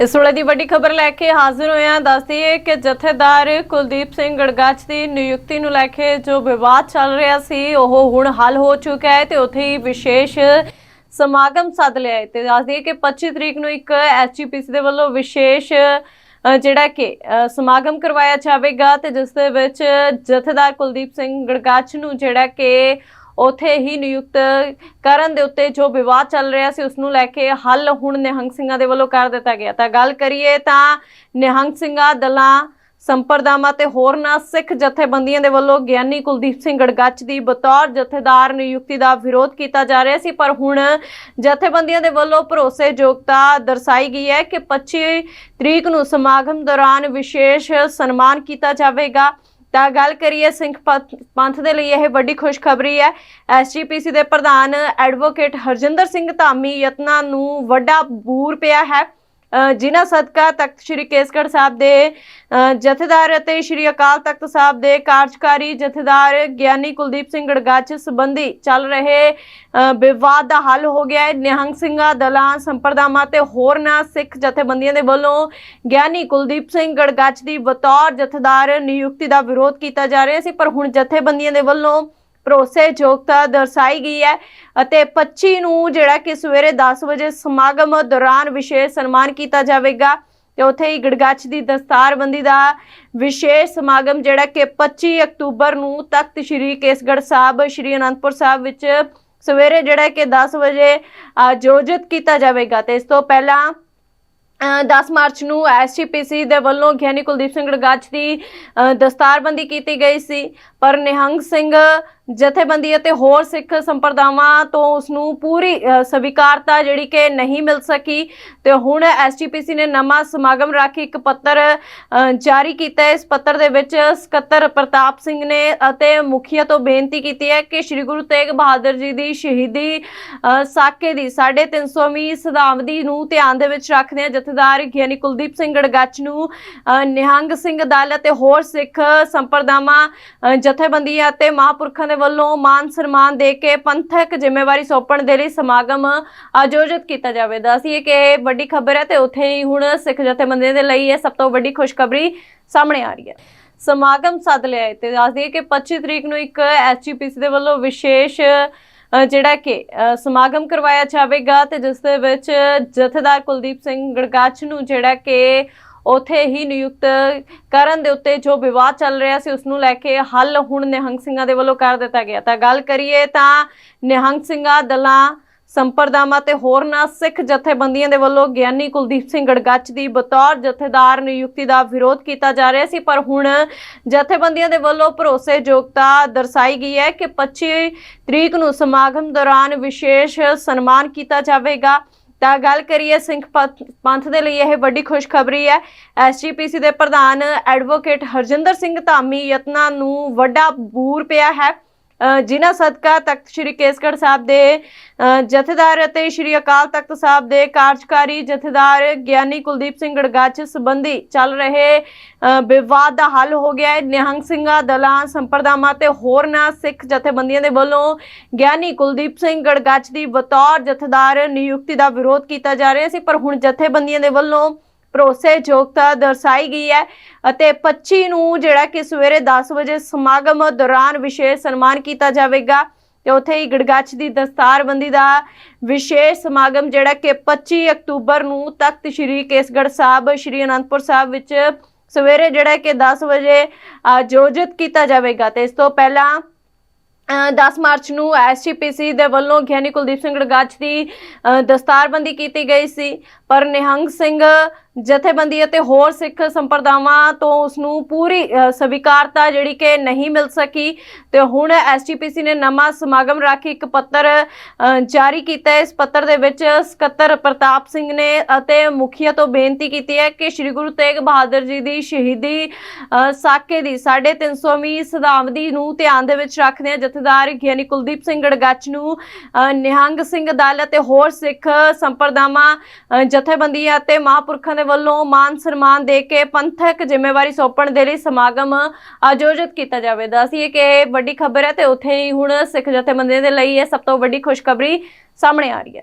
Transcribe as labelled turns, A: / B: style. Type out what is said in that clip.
A: ਇਸ ਵੇਲੇ ਦੀ ਵੱਡੀ ਖਬਰ ਲੈ ਕੇ ਹਾਜ਼ਰ ਹੋਏ ਹਾਂ। ਦੱਸ ਦਈਏ ਕਿ ਜਥੇਦਾਰ ਕੁਲਦੀਪ ਸਿੰਘ ਗੜਗੱਚ ਦੀ ਨਿਯੁਕਤੀ ਨੂੰ ਲੈ ਕੇ ਜੋ ਵਿਵਾਦ ਚੱਲ ਰਿਹਾ ਸੀ, ਉਹ ਹੁਣ ਹੱਲ ਹੋ ਚੁੱਕਾ ਹੈ ਤੇ ਉੱਥੇ ਹੀ ਵਿਸ਼ੇਸ਼ ਸਮਾਗਮ ਸੱਦ ਲਿਆ ਹੈ। ਤੇ ਦੱਸ ਦਈਏ ਕਿ 25 ਤਰੀਕ ਨੂੰ ਇੱਕ ਐਸਜੀਪੀਸੀ ਦੇ ਵੱਲੋਂ ਵਿਸ਼ੇਸ਼ ਜਿਹੜਾ ਕਿ ਸਮਾਗਮ ਕਰਵਾਇਆ ਜਾਵੇਗਾ ਤੇ ਜਿਸ ਦੇ ਵਿੱਚ ਜਥੇਦਾਰ ਕੁਲਦੀਪ ਸਿੰਘ ਗੜਗੱਚ ਨੂੰ ਜਿਹੜਾ ਕਿ ਉੱਥੇ ਹੀ ਨਿਯੁਕਤ ਕਰਨ ਦੇ ਉੱਤੇ ਜੋ ਵਿਵਾਦ ਚੱਲ ਰਿਹਾ ਸੀ ਉਸ ਨੂੰ ਲੈ ਕੇ ਹੱਲ ਹੁਣ ਨਿਹੰਗ ਸਿੰਘਾਂ ਦੇ ਵੱਲੋਂ ਕਰ ਦਿੱਤਾ ਗਿਆ। ਤਾਂ ਗੱਲ ਕਰੀਏ ਤਾਂ ਨਿਹੰਗ ਸਿੰਘਾਂ, ਦਲਾਂ, ਸੰਪਰਦਾਵਾਂ ਤੇ ਹੋਰਨਾਂ ਸਿੱਖ ਜਥੇਬੰਦੀਆਂ ਦੇ ਵੱਲੋਂ ਗਿਆਨੀ ਕੁਲਦੀਪ ਸਿੰਘ ਗੜਗੱਚ ਦੀ ਬਤੌਰ ਜਥੇਦਾਰ ਨਿਯੁਕਤੀ ਦਾ ਵਿਰੋਧ ਕੀਤਾ ਜਾ ਰਿਹਾ ਸੀ, ਪਰ ਹੁਣ ਜਥੇਬੰਦੀਆਂ ਦੇ ਵੱਲੋਂ ਭਰੋਸੇਯੋਗਤਾ ਦਰਸਾਈ ਗਈ ਹੈ ਕਿ 25 ਤਰੀਕ ਨੂੰ ਸਮਾਗਮ ਦੌਰਾਨ ਵਿਸ਼ੇਸ਼ ਸਨਮਾਨ ਕੀਤਾ ਜਾਵੇਗਾ। ਤਾਂ ਗੱਲ ਕਰੀਏ ਸਿੰਘ ਪੰਥ ਪੰਥ ਦੇ ਲਈ ਇਹ ਵੱਡੀ ਖੁਸ਼ਖਬਰੀ ਹੈ। ਐਸਜੀਪੀਸੀ ਦੇ ਪ੍ਰਧਾਨ ਐਡਵੋਕੇਟ ਹਰਜਿੰਦਰ ਸਿੰਘ ਧਾਮੀ ਯਤਨਾਂ ਨੂੰ ਵੱਡਾ ਬੂਰ ਪਿਆ ਹੈ। ਜਿਨ੍ਹਾਂ ਸਦਕਾ ਤਖਤ ਸ੍ਰੀ ਕੇਸਗੜ੍ਹ ਸਾਹਿਬ ਦੇ ਅ, ਜਥੇਦਾਰ ਅਤੇ ਸ੍ਰੀ ਅਕਾਲ ਤਖਤ ਸਾਹਿਬ ਦੇ ਕਾਰਜਕਾਰੀ ਜਥੇਦਾਰ ਗਿਆਨੀ ਕੁਲਦੀਪ ਸਿੰਘ ਗੜਗੱਚ ਸੰਬੰਧੀ ਚੱਲ ਰਹੇ ਅ, ਵਿਵਾਦ ਦਾ ਹੱਲ ਹੋ ਗਿਆ ਹੈ। ਨਿਹੰਗ ਸਿੰਘਾਂ ਦਲਾਂ ਸੰਪਰਦਾਵਾਂ ਤੇ ਹੋਰਨਾਂ ਸਿੱਖ ਜਥੇਬੰਦੀਆਂ ਦੇ ਵੱਲੋਂ ਗਿਆਨੀ ਕੁਲਦੀਪ ਸਿੰਘ ਗੜਗੱਚ ਦੀ ਬਤੌਰ ਜਥੇਦਾਰ ਨਿਯੁਕਤੀ ਦਾ ਵਿਰੋਧ ਕੀਤਾ ਜਾ ਰਿਹਾ ਸੀ। ਪਰ ਹੁਣ ਜਥੇਬੰਦੀਆਂ ਦੇ ਵੱਲੋਂ ਭਰੋਸੇਯੋਗਤਾ ਦਰਸਾਈ ਗਈ ਹੈ ਅਤੇ 25 ਨੂੰ ਜਿਹੜਾ ਕਿ ਸਵੇਰੇ 10 ਵਜੇ ਸਮਾਗਮ ਦੌਰਾਨ ਵਿਸ਼ੇਸ਼ ਸਨਮਾਨ ਕੀਤਾ ਜਾਵੇਗਾ ਤੇ ਉੱਥੇ ਹੀ ਗੜਗੱਚ ਦੀ ਦਸਤਾਰਬੰਦੀ ਦਾ ਵਿਸ਼ੇਸ਼ ਸਮਾਗਮ ਜਿਹੜਾ ਕਿ 25 ਅਕਤੂਬਰ ਨੂੰ ਤਖਤ ਸ੍ਰੀ ਕੇਸਗੜ੍ਹ ਸਾਹਿਬ, ਸ੍ਰੀ ਅਨੰਦਪੁਰ ਸਾਹਿਬ ਵਿੱਚ ਸਵੇਰੇ ਜਿਹੜਾ ਕਿ 10 ਵਜੇ ਆਯੋਜਿਤ ਕੀਤਾ ਜਾਵੇਗਾ। ਤੇ ਇਸ ਤੋਂ ਪਹਿਲਾਂ 10 ਮਾਰਚ ਨੂੰ ਐਸਜੀਪੀਸੀ ਦੇ ਵੱਲੋਂ ਗਿਆਨੀ ਕੁਲਦੀਪ ਸਿੰਘ ਗੜਗੱਚ ਦੀ ਦਸਤਾਰਬੰਦੀ ਕੀਤੀ ਗਈ ਸੀ। ਪਰ ਨਿਹੰਗ ਸਿੰਘ ਜਥੇਬੰਦੀ ਅਤੇ ਹੋਰ ਸਿੱਖ ਸੰਪਰਦਾਵਾਂ ਤੋਂ ਉਸ ਨੂੰ ਪੂਰੀ ਸਵੀਕਾਰਤਾ ਜਿਹੜੀ ਕਿ ਨਹੀਂ ਮਿਲ ਸਕੀ ਤੇ ਹੁਣ ਐਸਜੀਪੀਸੀ ਨੇ ਨਵਾਂ ਸਮਾਗਮ ਰੱਖ ਇੱਕ ਪੱਤਰ ਜਾਰੀ ਕੀਤਾ ਇਸ ਪੱਤਰ ਦੇ ਵਿੱਚ ਸਕੱਤਰ ਪ੍ਰਤਾਪ ਸਿੰਘ ਨੇ ਅਤੇ ਮੁਖੀਆ ਤੋਂ ਬੇਨਤੀ ਕੀਤੀ ਹੈ ਕਿ ਸ੍ਰੀ ਗੁਰੂ ਤੇਗ ਬਹਾਦਰ ਜੀ ਦੀ ਸ਼ਹੀਦੀ ਸਾਕੇ ਦੀ 350ਵੀਂ ਸਦਾਵਦੀ ਨੂੰ ਧਿਆਨ ਦੇ ਵਿੱਚ ਰੱਖਦੇ ਹਾਂ ਜਥੇਦਾਰ ਗਿਆਨੀ ਕੁਲਦੀਪ ਸਿੰਘ ਗੜਗੱਚ ਨੂੰ ਨਿਹੰਗ ਸਿੰਘ ਦਲ ਅਤੇ ਹੋਰ ਸਿੱਖ ਸੰਪਰਦਾਵਾਂ ਜਥੇਬੰਦੀਆਂ ਅਤੇ ਮਹਾਂਪੁਰਖਾਂ ਦੇ ਵੱਲੋਂ ਮਾਨ ਸਨਮਾਨ ਦੇ ਕੇ ਪੰਥਕ ਜ਼ਿੰਮੇਵਾਰੀ ਸੌਂਪਣ ਦੇ ਲਈ ਸਮਾਗਮ ਆਯੋਜਿਤ ਕੀਤਾ ਜਾਵੇਗਾ। ਅਸੀਂ ਕਿ ਇਹ ਵੱਡੀ ਖਬਰ ਹੈ ਤੇ ਉੱਥੇ ਹੀ ਹੁਣ ਸਿੱਖ ਜਥੇਬੰਦੀਆਂ ਦੇ ਲਈ ਇਹ ਸਭ ਤੋਂ ਵੱਡੀ ਖੁਸ਼ਖਬਰੀ ਸਾਹਮਣੇ ਆ ਰਹੀ ਹੈ। ਸਮਾਗਮ ਸੱਦ ਲਿਆ ਤੇ ਦੱਸਦੀ ਦਈਏ ਕਿ 25 ਤਰੀਕ ਨੂੰ ਇੱਕ ਐਸਜੀਪੀਸੀ ਦੇ ਵੱਲੋਂ ਵਿਸ਼ੇਸ਼ ਜਿਹੜਾ ਕਿ ਸਮਾਗਮ ਕਰਵਾਇਆ ਜਾਵੇਗਾ ਤੇ ਜਿਸ ਦੇ ਵਿੱਚ ਜਥੇਦਾਰ ਕੁਲਦੀਪ ਸਿੰਘ ਗੜਗੱਚ ਨੂੰ ਜਿਹੜਾ ਕਿ ਉਥੇ ਹੀ ਨਿਯੁਕਤ ਕਰਨ ਦੇ ਉੱਤੇ ਜੋ ਵਿਵਾਦ ਚੱਲ ਰਿਹਾ ਸੀ, ਉਸ ਨੂੰ ਲੈ ਕੇ ਹੱਲ ਹੁਣ ਨਿਹੰਗ ਸਿੰਘਾਂ ਦੇ ਵੱਲੋਂ ਕਰ ਦਿੱਤਾ ਗਿਆ। ਤਾਂ ਗੱਲ ਕਰੀਏ ਤਾਂ ਨਿਹੰਗ ਸਿੰਘਾਂ ਦਲਾਂ ਸੰਪਰਦਾਵਾਂ ਤੇ ਹੋਰਨਾਂ ਸਿੱਖ ਜਥੇਬੰਦੀਆਂ ਦੇ ਵੱਲੋਂ ਗਿਆਨੀ ਕੁਲਦੀਪ ਸਿੰਘ ਗੜਗੱਚ ਦੀ ਬਤੌਰ ਜਥੇਦਾਰ ਨਿਯੁਕਤੀ ਦਾ ਵਿਰੋਧ ਕੀਤਾ ਜਾ ਰਿਹਾ ਸੀ, ਪਰ ਹੁਣ ਜਥੇਬੰਦੀਆਂ ਦੇ ਵੱਲੋਂ ਭਰੋਸੇਯੋਗਤਾ ਦਰਸਾਈ ਗਈ ਹੈ ਕਿ 25 ਤਰੀਕ ਨੂੰ ਸਮਾਗਮ ਦੌਰਾਨ ਵਿਸ਼ੇਸ਼ ਸਨਮਾਨ ਕੀਤਾ ਜਾਵੇਗਾ। ਤਾਂ ਗੱਲ ਕਰੀਏ ਸਿੰਘ ਪੰਥ ਪੰਥ ਦੇ ਲਈ ਇਹ ਵੱਡੀ ਖੁਸ਼ਖਬਰੀ ਹੈ। ਐਸਜੀਪੀਸੀ ਦੇ ਪ੍ਰਧਾਨ ਐਡਵੋਕੇਟ ਹਰਜਿੰਦਰ ਸਿੰਘ ਧਾਮੀ ਯਤਨਾਂ ਨੂੰ ਵੱਡਾ ਬੂਰ ਪਿਆ ਹੈ। ਜਿਨ੍ਹਾਂ ਸਦਕਾ ਤਖਤ ਸ੍ਰੀ ਕੇਸਗੜ੍ਹ ਸਾਹਿਬ ਦੇ ਜਥੇਦਾਰ ਅਤੇ ਸ੍ਰੀ ਅਕਾਲ ਤਖਤ ਸਾਹਿਬ ਦੇ ਕਾਰਜਕਾਰੀ ਜਥੇਦਾਰ ਗਿਆਨੀ ਕੁਲਦੀਪ ਸਿੰਘ ਗੜਗੱਚ ਸੰਬੰਧੀ ਚੱਲ ਰਹੇ ਵਿਵਾਦ ਦਾ ਹੱਲ ਹੋ ਗਿਆ ਹੈ। ਨਿਹੰਗ ਸਿੰਘਾਂ ਦਲਾਂ, ਸੰਪਰਦਾਵਾਂ ਤੇ ਹੋਰਨਾਂ ਸਿੱਖ ਜਥੇਬੰਦੀਆਂ ਦੇ ਵੱਲੋਂ ਗਿਆਨੀ ਕੁਲਦੀਪ ਸਿੰਘ ਗੜਗੱਚ ਦੀ ਬਤੌਰ ਜਥੇਦਾਰ ਨਿਯੁਕਤੀ ਦਾ ਵਿਰੋਧ ਕੀਤਾ ਜਾ ਰਿਹਾ ਸੀ, ਪਰ ਹੁਣ ਜਥੇਬੰਦੀਆਂ ਦੇ ਵੱਲੋਂ ਭਰੋਸੇਯੋਗਤਾ ਦਰਸਾਈ ਗਈ ਹੈ ਅਤੇ 25 ਨੂੰ ਜਿਹੜਾ ਕਿ ਸਵੇਰੇ 10 ਵਜੇ ਸਮਾਗਮ ਦੌਰਾਨ ਵਿਸ਼ੇਸ਼ ਸਨਮਾਨ ਕੀਤਾ ਜਾਵੇਗਾ ਤੇ ਉੱਥੇ ਹੀ ਗੜਗੱਚ ਦੀ ਦਸਤਾਰਬੰਦੀ ਦਾ ਵਿਸ਼ੇਸ਼ ਸਮਾਗਮ ਜਿਹੜਾ ਕਿ 25 ਅਕਤੂਬਰ ਨੂੰ ਤਖਤ ਸ੍ਰੀ ਕੇਸਗੜ੍ਹ ਸਾਹਿਬ ਸ੍ਰੀ ਅਨੰਦਪੁਰ ਸਾਹਿਬ ਵਿੱਚ ਸਵੇਰੇ ਜਿਹੜਾ ਕਿ 10 ਵਜੇ ਆਯੋਜਿਤ ਕੀਤਾ ਜਾਵੇਗਾ ਤੇ ਇਸ ਤੋਂ ਪਹਿਲਾਂ ਅ, 10 ਮਾਰਚ ਨੂੰ ਐਸਜੀਪੀਸੀ ਦੇ ਵੱਲੋਂ ਗਿਆਨੀ ਕੁਲਦੀਪ ਸਿੰਘ ਗੜਗੱਚ ਦੀ ਅ, ਦਸਤਾਰਬੰਦੀ ਕੀਤੀ ਗਈ ਸੀ ਪਰ ਨਿਹੰਗ ਸਿੰਘ ਜਥੇਬੰਦੀ ਅਤੇ ਹੋਰ ਸਿੱਖ ਸੰਪਰਦਾਵਾਂ ਤੋਂ ਉਸ ਨੂੰ ਪੂਰੀ ਸਵੀਕਾਰਤਾ ਜਿਹੜੀ ਕਿ ਨਹੀਂ ਮਿਲ ਸਕੀ। ਤੇ ਹੁਣ ਐਸਜੀਪੀਸੀ ਨੇ ਨਵਾਂ ਸਮਾਗਮ ਰੱਖ ਇੱਕ ਪੱਤਰ ਜਾਰੀ ਕੀਤਾ ਇਸ ਪੱਤਰ ਦੇ ਵਿੱਚ ਸਕੱਤਰ ਪ੍ਰਤਾਪ ਸਿੰਘ ਨੇ ਅਤੇ ਮੁਖੀਆ ਤੋਂ ਬੇਨਤੀ ਕੀਤੀ ਹੈ ਕਿ ਸ੍ਰੀ ਗੁਰੂ ਤੇਗ ਬਹਾਦਰ ਜੀ ਦੀ ਸ਼ਹੀਦੀ ਸਾਕੇ ਦੀ 350ਵੀਂ ਸਦਾਵਦੀ ਨੂੰ ਧਿਆਨ ਦੇ ਵਿੱਚ ਰੱਖਦੇ ਜਥੇਦਾਰ ਗਿਆਨੀ ਕੁਲਦੀਪ ਸਿੰਘ ਗੜਗੱਚ ਨੂੰ ਅ, ਨਿਹੰਗ ਸਿੰਘ ਦਲ ਅਤੇ ਹੋਰ ਸਿੱਖ ਸੰਪਰਦਾਵਾਂ ਅ, ਜਥੇਬੰਦੀਆਂ ਅਤੇ ਮਹਾਂਪੁਰਖਾਂ ਦੇ ਵੱਲੋਂ ਮਾਨ ਸਨਮਾਨ ਦੇ ਕੇ ਪੰਥਕ ਜ਼ਿੰਮੇਵਾਰੀ ਸੌਂਪਣ ਦੇ ਲਈ ਸਮਾਗਮ ਆਯੋਜਿਤ ਕੀਤਾ ਜਾਵੇਗਾ। ਅਸੀਂ ਕਿ ਇਹ ਵੱਡੀ ਖਬਰ ਹੈ ਤੇ ਉੱਥੇ ਹੀ ਹੁਣ ਸਿੱਖ ਜਥੇਬੰਦੀਆਂ ਦੇ ਲਈ ਇਹ ਸਭ ਤੋਂ ਵੱਡੀ ਖੁਸ਼ਖਬਰੀ ਸਾਹਮਣੇ ਆ ਰਹੀ ਹੈ।